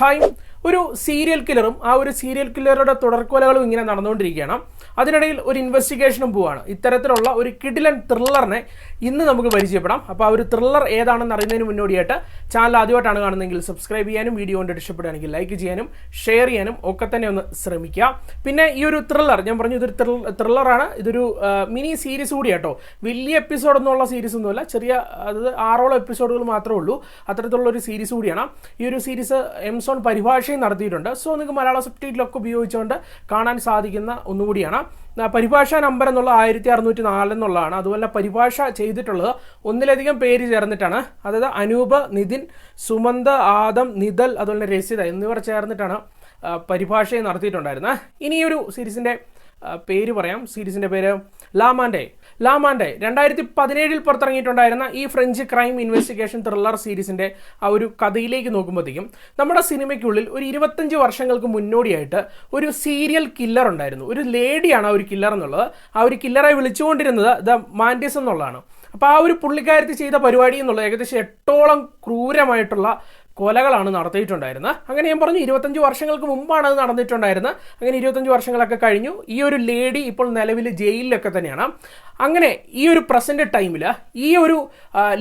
Hi ഒരു serial കില്ലറും ആ ഒരു സീരിയൽ കില്ലറുടെ തുടർക്കൊലകളും ഇങ്ങനെ നടന്നുകൊണ്ടിരിക്കുകയാണ്. അതിനിടയിൽ ഒരു ഇൻവെസ്റ്റിഗേഷനും പോവാണ്. ഇത്തരത്തിലുള്ള ഒരു കിഡിലൻ ത്രില്ലറിനെ ഇന്ന് നമുക്ക് പരിചയപ്പെടാം. അപ്പോൾ ആ ഒരു ത്രില്ലർ ഏതാണെന്ന് അറിയുന്നതിന് മുന്നോടിയായിട്ട് ചാനൽ ആദ്യമായിട്ടാണ് കാണുന്നതെങ്കിൽ സബ്സ്ക്രൈബ് ചെയ്യാനും വീഡിയോ കൊണ്ട് ഇഷ്ടപ്പെടുകയാണെങ്കിൽ ലൈക്ക് ചെയ്യാനും ഷെയർ ചെയ്യാനും ഒക്കെ തന്നെ ഒന്ന് ശ്രമിക്കുക. പിന്നെ ഈ ഒരു ത്രില്ലർ ഞാൻ പറഞ്ഞു ഇതൊരു ത്രില്ലറാണ് ഇതൊരു മിനി സീരീസ് കൂടി കേട്ടോ വലിയ എപ്പിസോഡ് ഒന്നുമുള്ള സീരീസ് ഒന്നുമല്ല ചെറിയ അതായത് ആറോളം എപ്പിസോഡുകൾ മാത്രമേ ഉള്ളൂ. അത്തരത്തിലുള്ള ഒരു സീരീസ് കൂടിയാണ്. ഈ ഒരു സീരീസ് എംസോൺ പരിഭാഷയും നടത്തിയിട്ടുണ്ട്. സോ നിങ്ങൾക്ക് മലയാള സബ്റ്റൈറ്റിലൊക്കെ ഉപയോഗിച്ചുകൊണ്ട് കാണാൻ സാധിക്കുന്ന ഒന്നുകൂടിയാണ്. പരിഭാഷ നമ്പർ എന്നുള്ള ആയിരത്തി അറുന്നൂറ്റി നാല് എന്നുള്ളതാണ്. അതുപോലെ പരിഭാഷ ചെയ്തിട്ടുള്ളത് ഒന്നിലധികം പേര് ചേർന്നിട്ടാണ്. അതായത് അനൂപ് നിതിൻ സുമന്ത് ആദം നിതൽ അതുപോലെ രസിത എന്നിവർ ചേർന്നിട്ടാണ് പരിഭാഷയെ നടത്തിയിട്ടുണ്ടായിരുന്നത്. ഇനി ഒരു സീരീസിന്റെ പേര് പറയാം. സീരീസിന്റെ പേര് ലാമാൻഡെ. ലാമാൻഡെ രണ്ടായിരത്തി പതിനേഴിൽ പുറത്തിറങ്ങിയിട്ടുണ്ടായിരുന്ന ഈ ഫ്രഞ്ച് ക്രൈം ഇൻവെസ്റ്റിഗേഷൻ ത്രില്ലർ സീരീസിന്റെ ആ ഒരു കഥയിലേക്ക് നോക്കുമ്പോഴത്തേക്കും നമ്മുടെ സിനിമയ്ക്കുള്ളിൽ ഒരു ഇരുപത്തഞ്ച് വർഷങ്ങൾക്ക് മുന്നോടിയായിട്ട് ഒരു സീരിയൽ കില്ലർ ഉണ്ടായിരുന്നു. ഒരു ലേഡിയാണ് ആ ഒരു കില്ലർ എന്നുള്ളത്. ആ ഒരു കില്ലറെ വിളിച്ചുകൊണ്ടിരുന്നത് ദ മാൻഡിസ് എന്നുള്ളതാണ്. അപ്പോൾ ആ ഒരു പുള്ളിക്കാരത്തി ചെയ്ത പരിപാടി എന്നുള്ളത് ഏകദേശം എട്ടോളം ക്രൂരമായിട്ടുള്ള കൊലകളാണ് നടത്തിയിട്ടുണ്ടായിരുന്നത്. അങ്ങനെ ഞാൻ പറഞ്ഞു ഇരുപത്തഞ്ച് വർഷങ്ങൾക്ക് മുമ്പാണ് അത് നടന്നിട്ടുണ്ടായിരുന്നത്. അങ്ങനെ ഇരുപത്തഞ്ച് വർഷങ്ങളൊക്കെ കഴിഞ്ഞു. ഈ ഒരു ലേഡി ഇപ്പോൾ നിലവിൽ ജയിലിലൊക്കെ തന്നെയാണ്. അങ്ങനെ ഈ ഒരു പ്രസന്റ് ടൈമിൽ ഈ ഒരു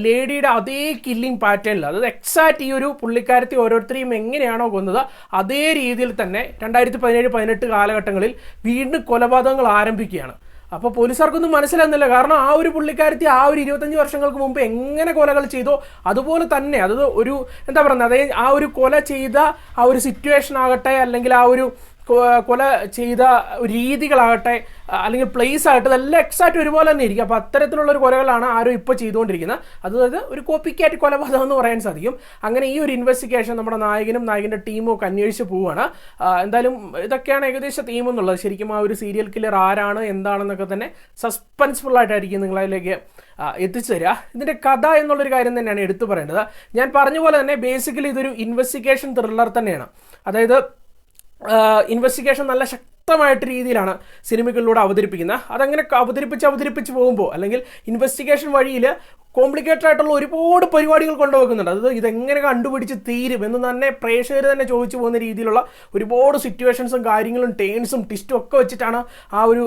ലേഡിയുടെ അതേ കില്ലിംഗ് പാറ്റേണിൽ അതായത് എക്സാക്റ്റ് ഈ ഒരു പുള്ളിക്കാരത്തി ഓരോരുത്തരെയും എങ്ങനെയാണോ കൊന്നത് അതേ രീതിയിൽ തന്നെ രണ്ടായിരത്തി പതിനേഴ് പതിനെട്ട് കാലഘട്ടങ്ങളിൽ വീണ്ടും കൊലപാതകങ്ങൾ ആരംഭിക്കുകയാണ്. അപ്പോൾ പോലീസുകാർക്കൊന്നും മനസ്സിലാകുന്നില്ല. കാരണം ആ ഒരു പുള്ളിക്കാരത്തി ആ ഒരു ഇരുപത്തഞ്ച് വർഷങ്ങൾക്ക് മുമ്പ് എങ്ങനെ കൊലകൾ ചെയ്തോ അതുപോലെ തന്നെ അത് ഒരു എന്താ പറയുന്നത് അതായത് ആ ഒരു കൊല ചെയ്ത ആ ഒരു സിറ്റുവേഷൻ ആകട്ടെ അല്ലെങ്കിൽ ആ ഒരു കൊല ചെയ്ത രീതികളാകട്ടെ അല്ലെങ്കിൽ പ്ലേസ് ആയിട്ട് ഇതെല്ലാം എക്സാക്റ്റ് ഒരുപോലെ തന്നെ ഇരിക്കും. അപ്പോൾ അത്തരത്തിലുള്ള ഒരു കൊലകളാണ് ആരും ഇപ്പോൾ ചെയ്തുകൊണ്ടിരിക്കുന്നത്. അതായത് ഒരു കോപ്പി ക്യാറ്റ് കൊലപാതകം എന്ന് പറയാൻ സാധിക്കും. അങ്ങനെ ഈ ഒരു ഇൻവെസ്റ്റിഗേഷൻ നമ്മുടെ നായകനും നായകന്റെ ടീമും ഒക്കെ അന്വേഷിച്ച് പോവുകയാണ്. എന്തായാലും ഇതൊക്കെയാണ് ഏകദേശം തീം എന്നുള്ളത്. ശരിക്കും ആ ഒരു സീരിയൽ കില്ലർ ആരാണ് എന്താണെന്നൊക്കെ തന്നെ സസ്പെൻസ്ഫുൾ ആയിട്ടായിരിക്കും നിങ്ങളതിലേക്ക് എത്തിച്ചു തരിക. ഇതിന്റെ കഥ എന്നുള്ളൊരു കാര്യം തന്നെയാണ് എടുത്തു പറയേണ്ടത്. ഞാൻ പറഞ്ഞ പോലെ തന്നെ ബേസിക്കലി ഇതൊരു ഇൻവെസ്റ്റിഗേഷൻ ത്രില്ലർ തന്നെയാണ്. അതായത് ഇൻവെസ്റ്റിഗേഷൻ നല്ല ശക്തമായിട്ട് രീതിയിലാണ് സിനിമകളിലൂടെ അവതരിപ്പിക്കുന്നത്. അതങ്ങനെ അവതരിപ്പിച്ച് അവതരിപ്പിച്ച് പോകുമ്പോൾ അല്ലെങ്കിൽ ഇൻവെസ്റ്റിഗേഷൻ വഴിയിൽ കോംപ്ലിക്കേറ്റഡ് ആയിട്ടുള്ള ഒരുപാട് പരിപാടികൾ കൊണ്ടുവെക്കുന്നുണ്ട്. അത് ഇതെങ്ങനെ കണ്ടുപിടിച്ച് തീരും എന്ന് തന്നെ പ്രേക്ഷകർ തന്നെ ചോദിച്ചു പോകുന്ന രീതിയിലുള്ള ഒരുപാട് സിറ്റുവേഷൻസും കാര്യങ്ങളും ടേൺസും ട്വിസ്റ്റും ഒക്കെ വെച്ചിട്ടാണ് ആ ഒരു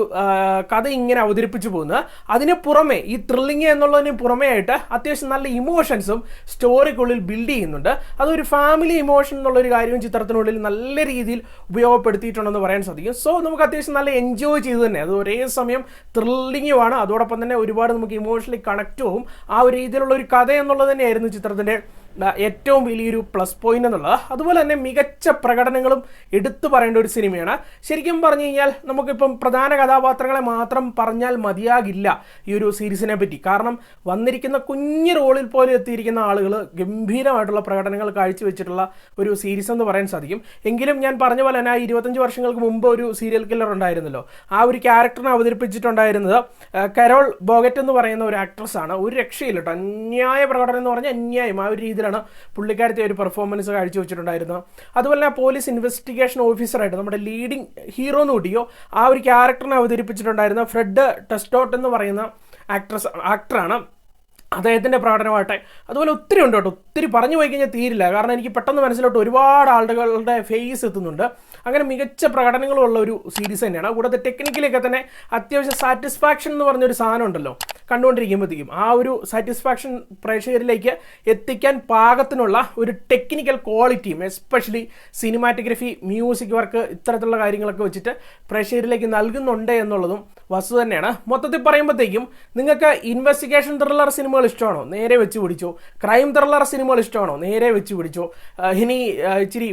കഥ ഇങ്ങനെ അവതരിപ്പിച്ചു പോകുന്നത്. അതിന് പുറമെ ഈ ത്രില്ലിങ് എന്നുള്ളതിന് പുറമേ ആയിട്ട് അത്യാവശ്യം നല്ല ഇമോഷൻസും സ്റ്റോറിക്കുള്ളിൽ ബിൽഡ് ചെയ്യുന്നുണ്ട്. അതൊരു ഫാമിലി ഇമോഷൻ എന്നുള്ളൊരു കാര്യവും ചിത്രത്തിനുള്ളിൽ നല്ല രീതിയിൽ ഉപയോഗപ്പെടുത്തിയിട്ടുണ്ടെന്ന് പറയാൻ സാധിക്കും. സോ നമുക്ക് അത്യാവശ്യം നല്ല എൻജോയ് ചെയ്ത് തന്നെ അത് ഒരേ സമയം ത്രില്ലിങ്ങുമാണ് അതോടൊപ്പം തന്നെ ഒരുപാട് നമുക്ക് ഇമോഷണലി കണക്റ്റും ആ ഒരു രീതിയിലുള്ള ഒരു കഥ എന്നുള്ളത് തന്നെയായിരുന്നു ചിത്രത്തിന്റെ ഏറ്റവും വലിയൊരു പ്ലസ് പോയിന്റ് എന്നുള്ളത്. അതുപോലെ തന്നെ മികച്ച പ്രകടനങ്ങളും എടുത്തു പറയേണ്ട ഒരു സിനിമയാണ്. ശരിക്കും പറഞ്ഞു കഴിഞ്ഞാൽ നമുക്കിപ്പം പ്രധാന കഥാപാത്രങ്ങളെ മാത്രം പറഞ്ഞാൽ മതിയാകില്ല ഈ ഒരു സീരീസിനെ പറ്റി. കാരണം വന്നിരിക്കുന്ന കുഞ്ഞു റോളിൽ പോലും എത്തിയിരിക്കുന്ന ആളുകൾ ഗംഭീരമായിട്ടുള്ള പ്രകടനങ്ങൾ കാഴ്ചവെച്ചിട്ടുള്ള ഒരു സീരീസ് എന്ന് പറയാൻ സാധിക്കും. എങ്കിലും ഞാൻ പറഞ്ഞ പോലെ തന്നെ ഇരുപത്തഞ്ച് വർഷങ്ങൾക്ക് മുമ്പ് ഒരു സീരിയൽ കില്ലർ ഉണ്ടായിരുന്നല്ലോ. ആ ഒരു ക്യാരക്ടറിനെ അവതരിപ്പിച്ചിട്ടുണ്ടായിരുന്നത് കരോൾ ബോഗറ്റ് എന്ന് പറയുന്ന ഒരു ആക്ട്രസ് ആണ്. ഒരു രക്ഷയില്ല കേട്ടോ അന്യായ പ്രകടനം എന്ന് പറഞ്ഞാൽ അന്യായം. ആ ഒരു രീതിയിലാണ് പുള്ളിക്കാരത്തെ ഒരു പെർഫോമൻസ് കാഴ്ച കാഴ്ചവെച്ചിട്ടുണ്ടായിരുന്നത് അതുപോലെ പോലീസ് ഇൻവെസ്റ്റിഗേഷൻ ഓഫീസറായിട്ട് നമ്മുടെ ലീഡിംഗ് ഹീറോ എന്ന് കൂട്ടിയോ ആ ഒരു ക്യാരക്ടറിനെ അവതരിപ്പിച്ചിട്ടുണ്ടായിരുന്ന ഫ്രെഡ് ടെസ്റ്റോട്ട് എന്ന് പറയുന്ന ആക്ട്രസ് ആക്ടറാണ് അദ്ദേഹത്തിന്റെ പ്രകടനമാകട്ടെ. അതുപോലെ ഒത്തിരി ഉണ്ട് കേട്ടോ. ഒത്തിരി പറഞ്ഞു പോയി കഴിഞ്ഞാൽ തീരില്ല. കാരണം എനിക്ക് പെട്ടെന്ന് മനസ്സിലോട്ട് ഒരുപാട് ആളുകളുടെ ഫേസ് എത്തുന്നുണ്ട്. അങ്ങനെ മികച്ച പ്രകടനങ്ങളുള്ള ഒരു സീരീസ് തന്നെയാണ്. കൂടാതെ ടെക്നിക്കലൊക്കെ തന്നെ അത്യാവശ്യം സാറ്റിസ്ഫാക്ഷൻ എന്ന് പറഞ്ഞൊരു സാധനം ഉണ്ടല്ലോ. കണ്ടുകൊണ്ടിരിക്കുമ്പോഴത്തേക്കും ആ ഒരു സാറ്റിസ്ഫാക്ഷൻ പ്രേക്ഷകരിലേക്ക് എത്തിക്കാൻ പാകത്തിനുള്ള ഒരു ടെക്നിക്കൽ ക്വാളിറ്റിയും എസ്പെഷ്യലി സിനിമാറ്റോഗ്രഫി മ്യൂസിക് വർക്ക് ഇത്തരത്തിലുള്ള കാര്യങ്ങളൊക്കെ വെച്ചിട്ട് പ്രേക്ഷകരിലേക്ക് നൽകുന്നുണ്ട് എന്നുള്ളതും വസ്തു തന്നെയാണ്. മൊത്തത്തിൽ പറയുമ്പോഴത്തേക്കും നിങ്ങൾക്ക് ഇൻവെസ്റ്റിഗേഷൻ ത്രില്ലർ സിനിമകൾ ഇഷ്ടമാണോ? നേരെ വെച്ച് പിടിച്ചോ. ക്രൈം ത്രില്ലർ സിനിമകൾ ഇഷ്ടമാണോ? നേരെ വെച്ച് പിടിച്ചോ. ഇനി ഇച്ചിരി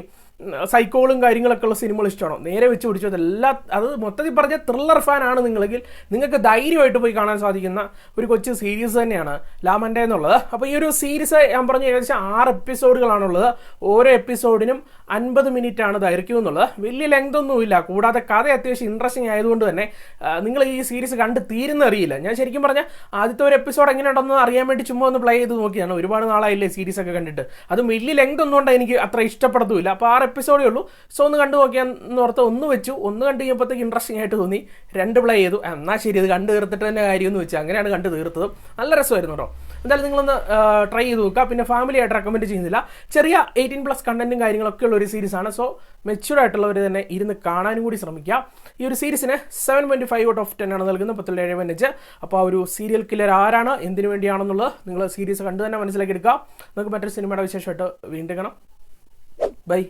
സൈക്കോളും കാര്യങ്ങളൊക്കെ ഉള്ള സിനിമകൾ ഇഷ്ടമാണോ? നേരെ വെച്ച് പിടിച്ചു അതെല്ലാം അത് മൊത്തത്തിൽ പറഞ്ഞ ത്രില്ലർ ഫാൻ ആണ് നിങ്ങളെങ്കിൽ നിങ്ങൾക്ക് ധൈര്യമായിട്ട് പോയി കാണാൻ സാധിക്കുന്ന ഒരു കൊച്ചു സീരീസ് തന്നെയാണ് ലാമന്റെ എന്നുള്ളത്. അപ്പോൾ ഈ ഒരു സീരീസ് ഞാൻ പറഞ്ഞ ഏകദേശം ആറ് എപ്പിസോഡുകളാണുള്ളത് ഓരോ എപ്പിസോഡിനും അൻപത് മിനിറ്റ് ആണ് ദൈർഘ്യം എന്നുള്ളത്. വലിയ ലെങ്ത് ഒന്നുമില്ല. കൂടാതെ കഥ അത്യാവശ്യം ഇൻട്രസ്റ്റിംഗ് ആയതുകൊണ്ട് തന്നെ നിങ്ങൾ ഈ സീരീസ് കണ്ട് തീരുന്ന അറിയില്ല. ഞാൻ ശരിക്കും പറഞ്ഞാൽ ആദ്യത്തെ ഒരു എപ്പിസോഡ് എങ്ങനെ ഉണ്ടെന്ന് അറിയാൻ വേണ്ടി ചുമ്മാ ഒന്ന് പ്ലേ ചെയ്ത് നോക്കിയാണ് ഒരുപാട് നാളായില്ലേ സീരീസ് ഒക്കെ കണ്ടിട്ട്. അതും വലിയ ലെങ്ത് ഒന്നും കൊണ്ട് എനിക്ക് അത്ര ഇഷ്ടപ്പെടത്തുമില്ല. അപ്പോൾ ആറ് എപ്പിസോഡേ ഉള്ളൂ. സോ ഒന്ന് കണ്ടു നോക്കിയാൽ എന്ന് ഓർത്ത് ഒന്ന് വെച്ചു. ഒന്ന് കണ്ടു കഴിഞ്ഞപ്പോഴത്തേക്ക് ഇൻട്രസ്റ്റിംഗ് ആയിട്ട് തോന്നി. രണ്ട് പ്ലേ ചെയ്തു. എന്നാൽ ശരി ഇത് കണ്ടു തീർത്തിട്ട് തന്നെ കാര്യം എന്ന് വെച്ചാൽ അങ്ങനെയാണ് കണ്ടു തീർത്തത്. നല്ല രസമായിരുന്നു കേട്ടോ എന്തായാലും നിങ്ങളൊന്ന് ട്രൈ ചെയ്ത് നോക്കുക. പിന്നെ ഫാമിലി ആയിട്ട് റെക്കമെൻഡ് ചെയ്യുന്നില്ല. ചെറിയ എയ്റ്റീൻ പ്ലസ് കണ്ടന്റും കാര്യങ്ങളൊക്കെ ഉള്ള ഒരു സീരീസ് ആണ്. സോ മെച്യൂർഡ് ആയിട്ടുള്ളവർ തന്നെ ഇരുന്ന് കാണാനും കൂടി ശ്രമിക്കുക. ഈ ഒരു സീരീസിന് seven point five out of ten ആണ് നൽകുന്നത്. പത്തുള്ള ഏഴ് മിനിറ്റ് അപ്പോൾ ആ ഒരു സീരിയൽ കില്ലർ ആരാണ്? എന്തിനു വേണ്ടിയാണെന്നുള്ളത് നിങ്ങൾ സീരീസ് കണ്ടു തന്നെ മനസ്സിലാക്കി എടുക്കുക. നമുക്ക് മറ്റൊരു സിനിമയുടെ വിശേഷമായിട്ട് വീണ്ടും കാണാം. ബൈ